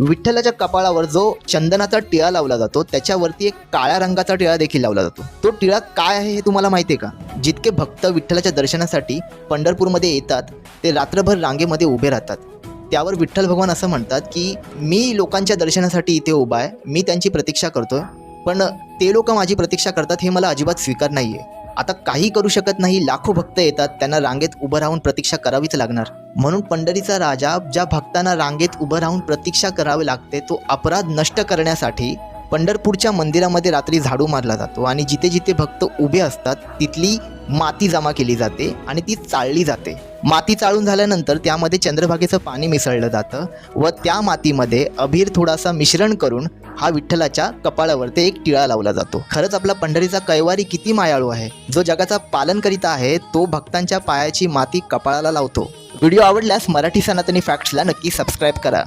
विठ्ठलाच्या कपाळावर जो चंदनाचा टिळा लावला जातो त्याच्यावरती एक काळ्या रंगाचा टिळा देखील लावला जातो. तो टिळा काय आहे हे तुम्हाला माहिती आहे का? जितके भक्त विठ्ठलाच्या दर्शनासाठी पंढरपूरमध्ये येतात ते रात्रभर रांगेमध्ये उभे राहतात. त्यावर विठ्ठल भगवान असं म्हणतात की मी लोकांच्या दर्शनासाठी इथे उभा आहे मी त्यांची प्रतीक्षा करतोय पण ते लोक माझी प्रतीक्षा करतात हे मला अजिबात स्वीकार नाही आहे आता काही करू शकत नाही लाखो भक्त येतात त्यांना रांगेत उभं राहून प्रतीक्षा करावीच लागणार. म्हणून पंढरीचा राजा ज्या भक्तांना रांगेत उभं राहून प्रतीक्षा करावी लागते तो अपराध नष्ट करण्यासाठी पंढरपूरच्या मंदिरामध्ये रात्री झाडू मारला जातो आणि जिथे जिथे भक्त उभे असतात तिथली माती जमा केली जाते आणि ती चाळली जाते. माती चाळून झाल्यानंतर त्यामध्ये चंद्रभागेचं पाणी मिसळलं जातं व त्या मातीमध्ये अभिर थोडासा मिश्रण करून हा विठ्ठलाच्या कपाळावर ते एक टिळा लावला जातो. खरंच आपला पंढरीचा कैवारी किती मायाळू आहे. जो जगाचा पालन करीत आहे तो भक्तांच्या पायाची माती कपाळाला लावतो. व्हिडिओ आवडल्यास मराठी सनातनी फॅक्ट्सला नक्की सबस्क्राईब करा.